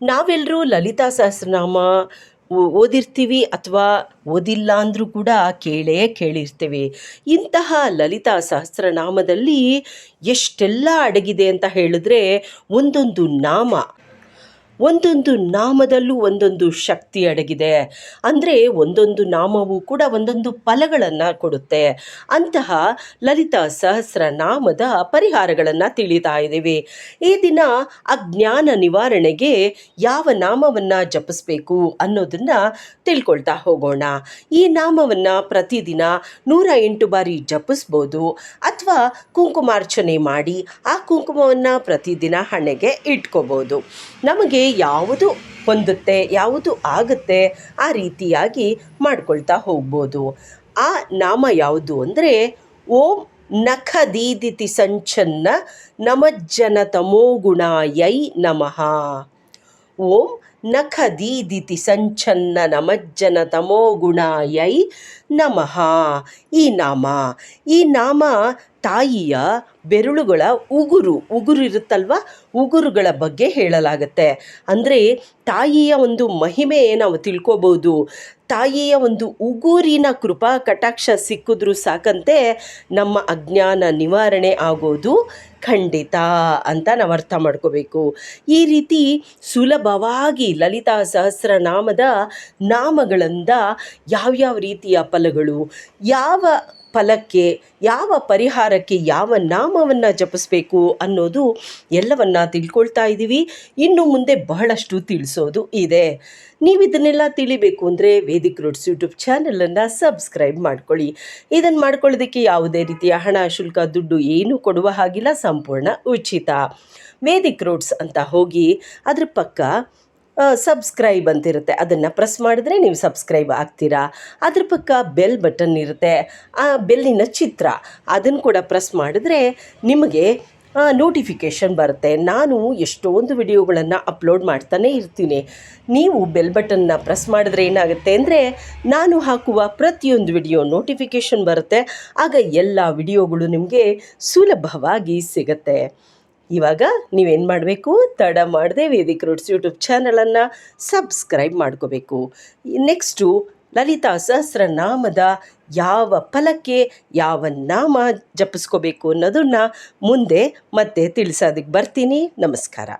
ನಾವೆಲ್ಲರೂ ಲಲಿತಾ ಸಹಸ್ರನಾಮ ಓದಿರ್ತೀವಿ ಅಥವಾ ಓದಿಲ್ಲ ಅಂದರೂ ಕೂಡ ಕೇಳೇ ಕೇಳಿರ್ತೀವಿ. ಇಂತಹ ಲಲಿತಾ ಸಹಸ್ರನಾಮದಲ್ಲಿ ಎಷ್ಟೆಲ್ಲ ಅಡಗಿದೆ ಅಂತ ಹೇಳಿದ್ರೆ, ಒಂದೊಂದು ನಾಮ ಒಂದೊಂದು ನಾಮದಲ್ಲೂ ಒಂದೊಂದು ಶಕ್ತಿ ಅಡಗಿದೆ. ಅಂದರೆ ಒಂದೊಂದು ನಾಮವು ಕೂಡ ಒಂದೊಂದು ಫಲಗಳನ್ನು ಕೊಡುತ್ತೆ. ಅಂತಹ ಲಲಿತಾ ಸಹಸ್ರನಾಮದ ಪರಿಹಾರಗಳನ್ನು ತಿಳಿತಾ ಇದ್ದೀವಿ. ಈ ದಿನ ಅಜ್ಞಾನ ನಿವಾರಣೆಗೆ ಯಾವ ನಾಮವನ್ನು ಜಪಿಸ್ಬೇಕು ಅನ್ನೋದನ್ನು ತಿಳ್ಕೊಳ್ತಾ ಹೋಗೋಣ. ಈ ನಾಮವನ್ನು ಪ್ರತಿದಿನ ನೂರ ಎಂಟು ಬಾರಿ ಜಪಿಸ್ಬೋದು. ಅಥವಾ ಕುಂಕುಮಾರ್ಚನೆ ಮಾಡಿ ಆ ಕುಂಕುಮವನ್ನು ಪ್ರತಿದಿನ ಹಣೆಗೆ ಇಟ್ಕೋಬೋದು. ನಮಗೆ ಯಾವುದು ಹೊಂದುತ್ತೆ, ಯಾವುದು ಆಗುತ್ತೆ ಆ ರೀತಿಯಾಗಿ ಮಾಡ್ಕೊಳ್ತಾ ಹೋಗ್ಬೋದು. ಆ ನಾಮ ಯಾವುದು ಅಂದರೆ, ಓಂ ನಖ ದೀದಿತಿ ಸಂಚನ್ನ ನಮಜ್ಜನ ತಮೋಗುಣಾಯೈ ನಮಃ. ಓಂ ನಖದೀದಿತಿ ಸಂಚನ್ನ ನಮಜ್ಜನ ತಮೋಗುಣಾಯೈ ನಮಃ. ಈ ನಾಮ ಈ ನಾಮ ತಾಯಿಯ ಬೆರಳುಗಳ ಉಗುರು ಉಗುರು ಇರುತ್ತಲ್ವ ಉಗುರುಗಳ ಬಗ್ಗೆ ಹೇಳಲಾಗತ್ತೆ. ಅಂದರೆ ತಾಯಿಯ ಒಂದು ಮಹಿಮೆ ನಾವು ತಿಳ್ಕೋಬೋದು. ತಾಯಿಯ ಒಂದು ಉಗುರಿನ ಕೃಪಾ ಕಟಾಕ್ಷ ಸಿಕ್ಕಿದ್ರೂ ಸಾಕಂತೆ ನಮ್ಮ ಅಜ್ಞಾನ ನಿವಾರಣೆ ಆಗೋದು ಖಂಡಿತ ಅಂತ ನಾವು ಅರ್ಥ ಮಾಡ್ಕೋಬೇಕು. ಈ ರೀತಿ ಸುಲಭವಾಗಿ ಲಲಿತಾ ಸಹಸ್ರನಾಮದ ನಾಮಗಳಿಂದ ಯಾವ್ಯಾವ ರೀತಿಯ ಫಲಗಳು, ಯಾವ ಫಲಕ್ಕೆ, ಯಾವ ಪರಿಹಾರಕ್ಕೆ ಯಾವ ನಾಮವನ್ನು ಜಪಿಸ್ಬೇಕು ಅನ್ನೋದು ಎಲ್ಲವನ್ನ ತಿಳ್ಕೊಳ್ತಾ ಇದ್ದೀವಿ. ಇನ್ನು ಮುಂದೆ ಬಹಳಷ್ಟು ತಿಳಿಸೋದು ಇದೆ. ನೀವು ಇದನ್ನೆಲ್ಲ ತಿಳಿಬೇಕು ಅಂದರೆ ವೇದಿಕ್ ರೂಟ್ಸ್ ಯೂಟ್ಯೂಬ್ ಚಾನಲನ್ನು ಸಬ್ಸ್ಕ್ರೈಬ್ ಮಾಡ್ಕೊಳ್ಳಿ. ಇದನ್ನು ಮಾಡ್ಕೊಳ್ಳೋದಕ್ಕೆ ಯಾವುದೇ ರೀತಿಯ ಹಣ, ಶುಲ್ಕ, ದುಡ್ಡು ಏನೂ ಕೊಡುವ ಹಾಗಿಲ್ಲ, ಸಂಪೂರ್ಣ ಉಚಿತ. ವೇದಿಕ್ ರೂಟ್ಸ್ ಅಂತ ಹೋಗಿ ಅದ್ರ ಪಕ್ಕ ಸಬ್ಸ್ಕ್ರೈಬ್ ಅಂತಿರುತ್ತೆ. ಅದನ್ನು ಪ್ರೆಸ್ ಮಾಡಿದ್ರೆ ನೀವು ಸಬ್ಸ್ಕ್ರೈಬ್ ಆಗ್ತೀರಾ. ಅದ್ರ ಪಕ್ಕ ಬೆಲ್ ಬಟನ್ ಇರುತ್ತೆ. ಆ ಬೆಲ್ಲಿನ ಚಿತ್ರ ಅದನ್ನು ಕೂಡ ಪ್ರೆಸ್ ಮಾಡಿದ್ರೆ ನಿಮಗೆ ನೋಟಿಫಿಕೇಷನ್ ಬರುತ್ತೆ. ನಾನು ಎಷ್ಟೊಂದು ವಿಡಿಯೋಗಳನ್ನು ಅಪ್ಲೋಡ್ ಮಾಡ್ತಾನೇ ಇರ್ತೀನಿ. ನೀವು ಬೆಲ್ ಬಟನ್ನ ಪ್ರೆಸ್ ಮಾಡಿದ್ರೆ ಏನಾಗುತ್ತೆ ಅಂದರೆ, ನಾನು ಹಾಕುವ ಪ್ರತಿಯೊಂದು ವಿಡಿಯೋ ನೋಟಿಫಿಕೇಷನ್ ಬರುತ್ತೆ. ಆಗ ಎಲ್ಲ ವಿಡಿಯೋಗಳು ನಿಮಗೆ ಸುಲಭವಾಗಿ ಸಿಗುತ್ತೆ. ಇವಾಗ ನೀವೇನು ಮಾಡಬೇಕು? ತಡ ಮಾಡದೆ ವೇದಿಕ್ ರೂಟ್ಸ್ ಯೂಟ್ಯೂಬ್ ಚಾನಲನ್ನು ಸಬ್ಸ್ಕ್ರೈಬ್ ಮಾಡ್ಕೋಬೇಕು. ನೆಕ್ಸ್ಟು ಲಲಿತಾ ಸಹಸ್ರನಾಮದ ಯಾವ ಫಲಕ್ಕೆ ಯಾವ ನಾಮ ಜಪಿಸ್ಕೋಬೇಕು ಅನ್ನೋದನ್ನು ಮುಂದೆ ಮತ್ತೆ ತಿಳಿಸೋದಕ್ಕೆ ಬರ್ತೀನಿ. ನಮಸ್ಕಾರ.